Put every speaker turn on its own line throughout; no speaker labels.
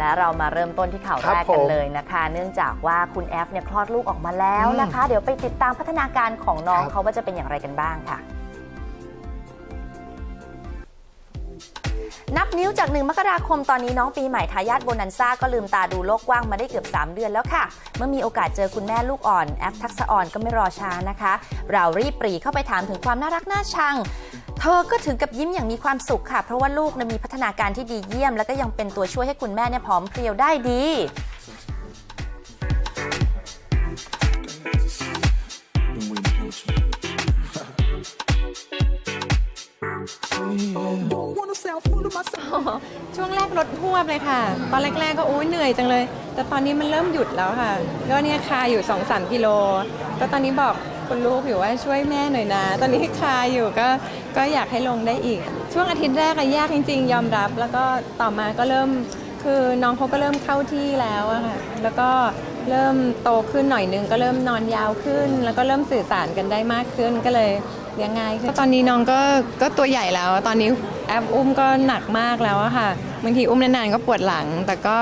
และเรามาเริ่มต้นที่ข่าว
ครั
แร
บ
กกัน
ผม
เลยนะคะ เนื่องจากว่าคุณแอฟเนี่ยคลอดลูกออกมาแล้ว
อืม
นะคะ เดี๋ยวไปติดตามพัฒนาการของน้อง
ครับ
เขาว่าจะเป็นอย่างไรกันบ้างค่ะ นับนิ้วจาก 1 มกราคมตอนนี้น้องปีใหม่ทายาทโบนันซ่าก็ลืมตาดูโลกกว้างมาได้เกือบ 3 เดือนแล้วค่ะ เมื่อมีโอกาสเจอคุณแม่ลูกอ่อน แอฟทักษะอ่อนก็ไม่รอช้านะคะ เรารีบปรีเข้าไปถามถึงความน่ารักน่าชัง เธอก็ถึงกับยิ้มอย่างมีความสุขค่ะ เพราะว่าลูกมีพัฒนาการที่ดีเยี่ยม แล้วก็ยังเป็นตัวช่วยให้คุณแม่เนี่ยผอมเพรียวได้ดี
ช่วงแรกลดหวบเลยค่ะ ตอนแรกๆก็โอ้ยเหนื่อยจังเลย แต่ตอนนี้มันเริ่มหยุดแล้วค่ะก็เนี่ยคาอยู่2อสกิโลก็ตอนนี้บอก คุณลูกอยู่ว่าช่วยแม่หน่อยนะ ตอนนี้คาอยู่ก็ก็อยากให้ลงได้อีก ช่วงอาทิตย์แรกอะยากจริง ๆ ยอมรับ แล้วก็ต่อมาก็เริ่มคือน้องเขาก็เริ่มเข้าที่แล้วอะค่ะแล้วก็เริ่มโตขึ้นหน่อยนึงก็เริ่มนอนยาวขึ้น แล้วก็เริ่มสื่อสารกันได้มากขึ้นก็เลยเลี้ยงง่ายขึ้นตอนนี้น้องก็ก็ตัวใหญ่แล้ว ตอนนี้แอปอุ้มก็หนักมากแล้วอะค่ะบางทีอุ้มนานๆก็ปวดหลัง แต่ก็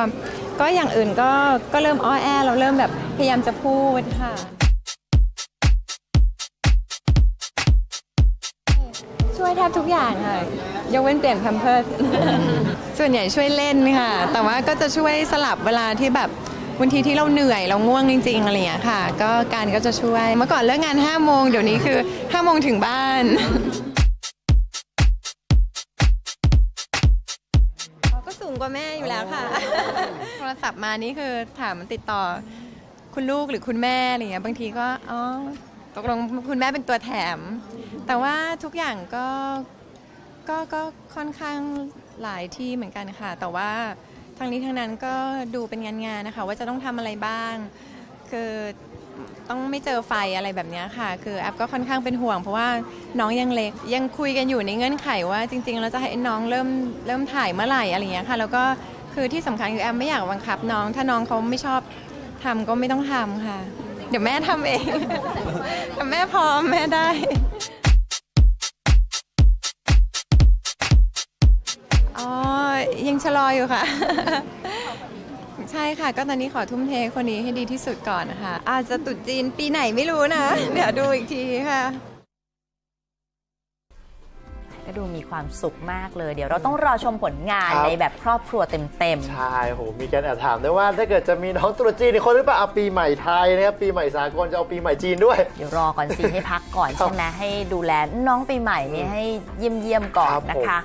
ก็อย่างอื่นก็ก็เริ่มอ้อแอเราเริ่มแบบพยายามจะพูดค่ะ ช่วยแทบทุกอย่างค่ะยกเว้นเปลี่ยนแพมเพิร์ส ส่วนใหญ่ช่วยเล่นค่ะ แต่ว่าก็จะช่วยสลับเวลาที่แบบบางทีที่เราเหนื่อยเราง่วงจริงๆอะไรอย่างเงี้ยค่ะ ก็การก็จะช่วยเมื่อก่อนเลิกงาน5โมงเดี๋ยวนี้คือ5โมงถึงบ้านก็สูงกว่าแม่อยู่แล้วค่ะ โทรศัพท์มานี่คือถามติดต่อคุณลูกหรือคุณแม่อะไรเงี้ยบางทีก็อ๋อตกลงคุณแม่เป็นตัวแถม แต่ว่าทุกอย่างก็ก็ก็ค่อนข้างหลายที่เหมือนกันค่ะ แต่ว่าทางนี้ทางนั้นก็ดูเป็นงานงานนะคะ ว่าจะต้องทำอะไรบ้าง คือต้องไม่เจอไฟอะไรแบบนี้ค่ะ คือแอปก็ค่อนข้างเป็นห่วง เพราะว่าน้องยังเล็กยังคุยกันอยู่ในเงื่อนไขว่าจริงๆเราจะให้น้องเริ่มเริ่มถ่ายเมื่อไหร่อะไรอย่างเงี้ยค่ะ แล้วก็คือที่สำคัญคือแอปไม่อยากบังคับน้อง ถ้าน้องเขาไม่ชอบทำก็ไม่ต้องทำค่ะ เดี๋ยวแม่ทำเองแต่แม่พร้อมแม่ได้ อ๋อ ยังชะลออยู่ค่ะ ใช่ค่ะ ก็ตอนนี้ขอทุ่มเทคนนี้ให้ดีที่สุดก่อนนะคะอาจจะตรุดจีนปีไหนไม่รู้นะ เดี๋ยวดูอีกทีค่ะ
ก็ดูมีความสุขมากเลย เดี๋ยวเราต้องรอชมผลงาน
ครับ
ในแบบครอบครัวเต็ม
ใช่โหมีการแอบถามด้วยว่าถ้าเกิดจะมีน้องตรุษจีนอีกคนหรือเปล่าเอาปีใหม่ไทยนะครับปีใหม่สากลจะเอาปีใหม่จีนด้วย
ๆ เดี๋ยวรอก่อนสิ ให้พักก่อน
ครับ
ใช่ไหมให้ดูแลน้องปีใหม่นี่ให้เยี่ยมๆก่อน
ครับผม
นะคะ